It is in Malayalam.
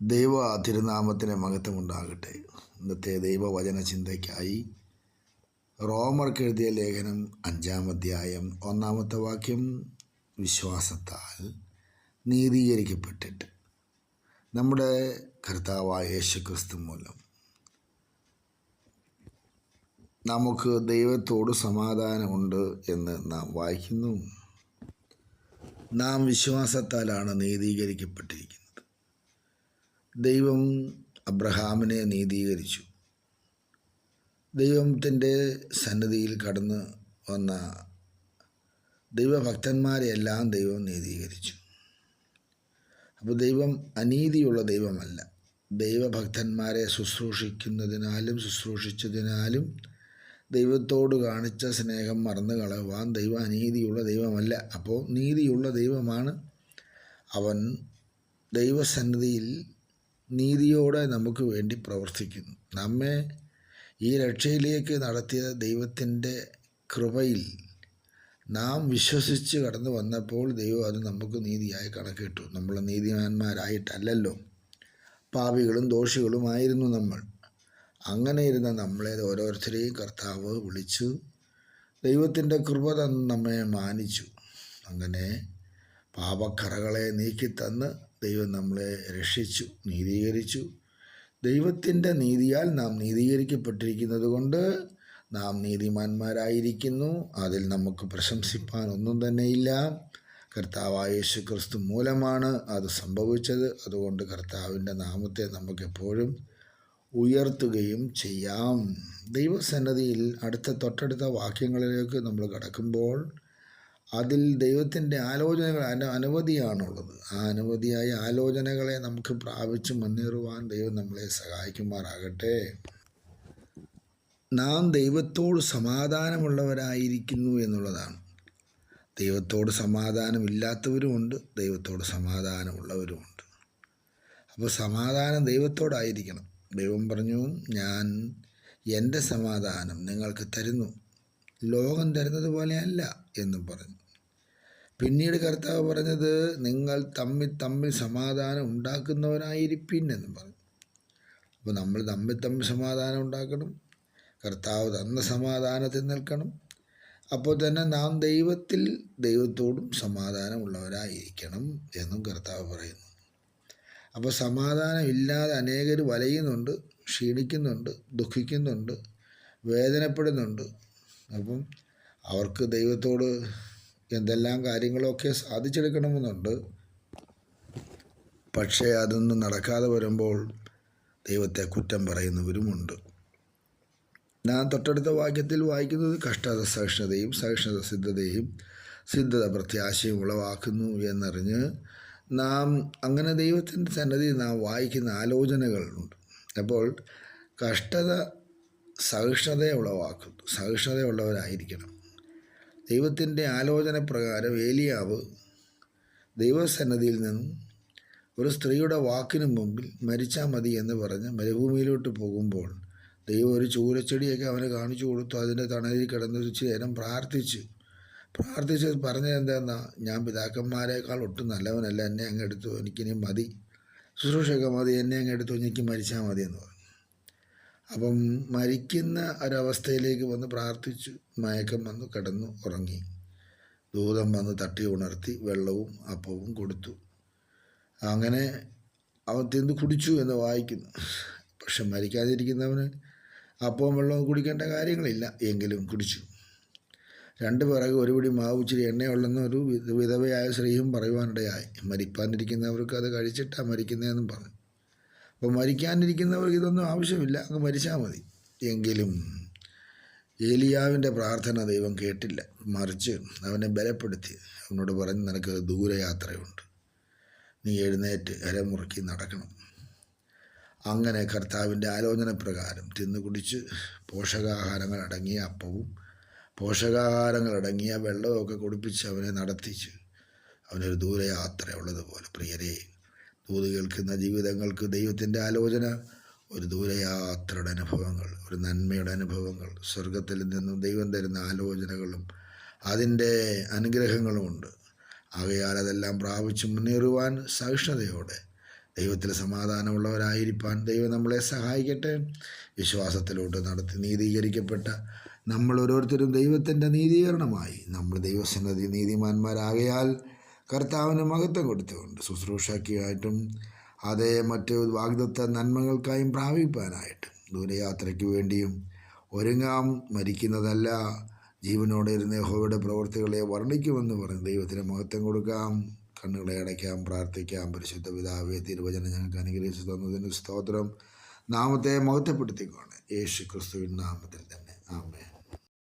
ദൈവ തിരുനാമത്തിന് മഹത്വമുണ്ടാകട്ടെ. ഇന്നത്തെ ദൈവവചന ചിന്തയ്ക്കായി റോമർക്ക് എഴുതിയ ലേഖനം അഞ്ചാം അധ്യായം ഒന്നാമത്തെ വാക്യം. വിശ്വാസത്താൽ നീതീകരിക്കപ്പെട്ടിട്ട് നമ്മുടെ കർത്താവായ യേശുക്രിസ്തു മൂലം നമുക്ക് ദൈവത്തോട് സമാധാനമുണ്ട് എന്ന് നാം വായിക്കുന്നു. നാം വിശ്വാസത്താലാണ് നീതീകരിക്കപ്പെട്ടിരിക്കുന്നത്. ദൈവം അബ്രഹാമിനെ നീതീകരിച്ചു. ദൈവത്തിന്റെ സന്നിധിയിൽ കടന്ന് വന്ന ദൈവഭക്തന്മാരെയെല്ലാം ദൈവം നീതീകരിച്ചു. അപ്പോൾ ദൈവം അനീതിയുള്ള ദൈവമല്ല. ദൈവഭക്തന്മാരെ ശുശ്രൂഷിക്കുന്നതിനാലും ശുശ്രൂഷിച്ചതിനാലും ദൈവത്തോട് കാണിച്ച സ്നേഹം മറന്നു കളവാൻ ദൈവം അനീതിയുള്ള ദൈവമല്ല. അപ്പോൾ നീതിയുള്ള ദൈവമാണ് അവൻ ദൈവസന്നിധിയിൽ നീതിയോടെ നമുക്ക് വേണ്ടി പ്രവർത്തിക്കുന്നു. നമ്മെ ഈ രക്ഷയിലേക്ക് നടത്തിയ ദൈവത്തിന്റെ കൃപയിൽ നാം വിശ്വസിച്ച് കടന്നു വന്നപ്പോൾ ദൈവം അത് നമുക്ക് നീതിയായി കണക്കിട്ടു. നമ്മൾ നീതിമാന്മാരായിട്ടല്ലല്ലോ. പാപികളും ദോഷികളുമായിരുന്നു നമ്മൾ. അങ്ങനെ ഇരുന്ന നമ്മളെ ഓരോരുത്തരെയും കർത്താവ് വിളിച്ചു ദൈവത്തിന്റെ കൃപ തന്ന് നമ്മെ മാനിച്ചു. അങ്ങനെ പാപക്കറകളെ നീക്കിത്തന്ന് ദൈവം നമ്മളെ രക്ഷിച്ചു നീതീകരിച്ചു. ദൈവത്തിന്റെ നീതിയാൽ നാം നീതീകരിക്കപ്പെട്ടിരിക്കുന്നത് കൊണ്ട് നാം നീതിമാന്മാരായിരിക്കുന്നു. അതിൽ നമുക്ക് പ്രശംസിപ്പാൻ ഒന്നും തന്നെയില്ല. കർത്താവായ യേശു ക്രിസ്തു മൂലമാണ് അത് സംഭവിച്ചത്. അതുകൊണ്ട് കർത്താവിന്റെ നാമത്തെ നമുക്കെപ്പോഴും ഉയർത്തുകയും ചെയ്യാം. ദൈവസന്നദ്ധിയിൽ അടുത്ത തൊട്ടടുത്ത വാക്യങ്ങളിലേക്ക് നമ്മൾ കടക്കുമ്പോൾ അതിൽ ദൈവത്തിന്റെ ആലോചനകൾ അന അനവധിയാണുള്ളത് ആ അനവധിയായ ആലോചനകളെ നമുക്ക് പ്രാപിച്ച് മുന്നേറുവാൻ ദൈവം നമ്മളെ സഹായിക്കുമാറാകട്ടെ. നാം ദൈവത്തോട് സമാധാനമുള്ളവരായിരിക്കുന്നു എന്നുള്ളതാണ്. ദൈവത്തോട് സമാധാനമില്ലാത്തവരുമുണ്ട് ദൈവത്തോട് സമാധാനമുള്ളവരുമുണ്ട്. അപ്പോൾ സമാധാനം ദൈവത്തോടായിരിക്കണം. ദൈവം പറഞ്ഞു ഞാൻ എന്റെ സമാധാനം നിങ്ങൾക്ക് തരുന്നു. ലോകം തരുന്നത് പോലെയല്ല എന്നും പറഞ്ഞു. പിന്നീട് കർത്താവ് പറഞ്ഞത് നിങ്ങൾ തമ്മിൽ തമ്മിൽ സമാധാനം ഉണ്ടാക്കുന്നവരായിരിപ്പിൻ എന്നും പറഞ്ഞു. അപ്പോൾ നമ്മൾ തമ്മിൽ തമ്മിൽ സമാധാനം ഉണ്ടാക്കണം. കർത്താവ് തന്ന സമാധാനത്തിൽ നിൽക്കണം. അപ്പോൾ തന്നെ നാം ദൈവത്തിൽ ദൈവത്തോടും സമാധാനമുള്ളവരായിരിക്കണം എന്നും കർത്താവ് പറയുന്നു. അപ്പോൾ സമാധാനമില്ലാതെ അനേകർ വലയുന്നുണ്ട് ക്ഷീണിക്കുന്നുണ്ട് ദുഃഖിക്കുന്നുണ്ട് വേദനപ്പെടുന്നുണ്ട്. അപ്പം അവർക്ക് ദൈവത്തോട് എന്തെല്ലാം കാര്യങ്ങളൊക്കെ സാധിച്ചെടുക്കണമെന്നുണ്ട്. പക്ഷേ അതൊന്നും നടക്കാതെ വരുമ്പോൾ ദൈവത്തെ കുറ്റം പറയുന്നവരുമുണ്ട്. ഞാൻ തൊട്ടടുത്ത വാക്യത്തിൽ വായിക്കുന്നത് കഷ്ടത സഹിഷ്ണുതയും സഹിഷ്ണുത സിദ്ധതയും സിദ്ധത പ്രത്യാശയും ഉളവാക്കുന്നു എന്നറിഞ്ഞ് നാം അങ്ങനെ ദൈവത്തിന്റെ സന്നദ്ധി നാം വായിക്കുന്ന ആലോചനകളുണ്ട് അപ്പോൾ കഷ്ടത സഹിഷ്ണുതയെ ഉളവാക്കുന്നു സഹിഷ്ണുതയുള്ളവരായിരിക്കണം. ദൈവത്തിന്റെ ആലോചന പ്രകാരം ഏലിയാവ് ദൈവസന്നദ്ധിയിൽ നിന്നും ഒരു സ്ത്രീയുടെ വാക്കിനു മുമ്പിൽ മരിച്ചാൽ മതി എന്ന് പറഞ്ഞ് മരുഭൂമിയിലോട്ട് പോകുമ്പോൾ ദൈവം ഒരു ചൂരച്ചെടിയൊക്കെ അവന് കാണിച്ചു കൊടുത്തു. അതിന്റെ തണലിൽ കിടന്ന് വെച്ച് നേരം പ്രാർത്ഥിച്ചു പ്രാർത്ഥിച്ച് പറഞ്ഞത് എന്താണെന്നാ ഞാൻ പിതാക്കന്മാരെക്കാൾ ഒട്ടും നല്ലവനല്ല. എന്നെ അങ്ങ് എടുത്തു. എനിക്കിനി മതി. ശുശ്രൂഷയൊക്കെ മതി. എന്നെ അങ്ങ് എടുത്തു. എനിക്ക് മരിച്ചാൽ മതി എന്ന് പറഞ്ഞു. അപ്പം മരിക്കുന്ന ഒരവസ്ഥയിലേക്ക് വന്ന് പ്രാർത്ഥിച്ചു. മയക്കം വന്ന് കിടന്നു ഉറങ്ങി. ദൂതം വന്ന് തട്ടി ഉണർത്തി വെള്ളവും അപ്പവും കൊടുത്തു. അങ്ങനെ അവൻ തിന്ന് കുടിച്ചു എന്ന് വായിക്കുന്നു. പക്ഷെ മരിക്കാതിരിക്കുന്നവന് അപ്പവും വെള്ളവും കുടിക്കേണ്ട കാര്യങ്ങളില്ല. എങ്കിലും കുടിച്ചു. രണ്ട് പിറകെ ഒരു പിടി മാവ് ഇച്ചിരി എണ്ണയുള്ളെന്ന് ഒരു വിധവയായ സ്ത്രീയും പറയുവാനിടയായി. മരിപ്പാനിരിക്കുന്നവർക്ക് അത് കഴിച്ചിട്ടാണ് മരിക്കുന്നതെന്നും പറഞ്ഞു. അപ്പോൾ മരിക്കാനിരിക്കുന്നവർക്ക് ഇതൊന്നും ആവശ്യമില്ല. അങ്ങ് മരിച്ചാൽ മതി. എങ്കിലും ഏലിയാവിന്റെ പ്രാർത്ഥന ദൈവം കേട്ടില്ല. മറിച്ച് അവനെ ബലപ്പെടുത്തി. അവനോട് പറഞ്ഞ് നിനക്ക് ദൂരയാത്രയുണ്ട്. നീ എഴുന്നേറ്റ് അരമുറുക്കി നടക്കണം. അങ്ങനെ കർത്താവിന്റെ ആലോചന പ്രകാരം തിന്നു കുടിച്ച് പോഷകാഹാരങ്ങൾ അടങ്ങിയ അപ്പവും പോഷകാഹാരങ്ങൾ അടങ്ങിയ വെള്ളമൊക്കെ കുടിപ്പിച്ച് അവനെ നടത്തിച്ച് അവനൊരു ദൂരയാത്രയുള്ളതുപോലെ. പ്രിയരെ ദൂത് കേൾക്കുന്ന ജീവിതങ്ങൾക്ക് ദൈവത്തിന്റെ ആലോചന ഒരു ദൂരയാത്രയുടെ അനുഭവങ്ങൾ ഒരു നന്മയുടെ അനുഭവങ്ങൾ സ്വർഗത്തിൽ നിന്നും ദൈവം തരുന്ന ആലോചനകളും അതിന്റെ അനുഗ്രഹങ്ങളുമുണ്ട് ആകയാൽ അതെല്ലാം പ്രാപിച്ച് മുന്നേറുവാൻ സഹിഷ്ണുതയോടെ ദൈവത്തിൽ സമാധാനമുള്ളവരായിരിക്കാൻ ദൈവം നമ്മളെ സഹായിക്കട്ടെ. വിശ്വാസത്തിലോട്ട് നടത്തി നീതീകരിക്കപ്പെട്ട നമ്മൾ ഓരോരുത്തരും ദൈവത്തിന്റെ നീതീകരണമായി. നമ്മൾ ദൈവസന്നതി നീതിമാന്മാരാകയാൽ കർത്താവിന് മഹത്വം കൊടുത്തുകൊണ്ട് ശുശ്രൂഷയ്ക്കായിട്ടും അതേ മറ്റ് വാഗ്ദത്ത നന്മകൾക്കായും പ്രാപിപ്പാനായിട്ടും ദൂരയാത്രയ്ക്ക് വേണ്ടിയും ഒരുങ്ങാം. മരിക്കുന്നതല്ല ജീവനോടെ ഇരുന്ന യഹോവയുടെ പ്രവൃത്തികളെ വർണിക്കുമെന്ന് പറഞ്ഞ് ദൈവത്തിന് മഹത്വം കൊടുക്കാം. കണ്ണുകളെ അടയ്ക്കാം പ്രാർത്ഥിക്കാം. പരിശുദ്ധ പിതാവെ തിരുവചനം ഞങ്ങൾക്ക് അനുഗ്രഹിച്ചു തന്നതിന് സ്തോത്രം. നാമത്തെ മഹത്വപ്പെടുത്തിക്കോണേ യേശു ക്രിസ്തുവിൻ നാമത്തിൽ തന്നെ. ആമേ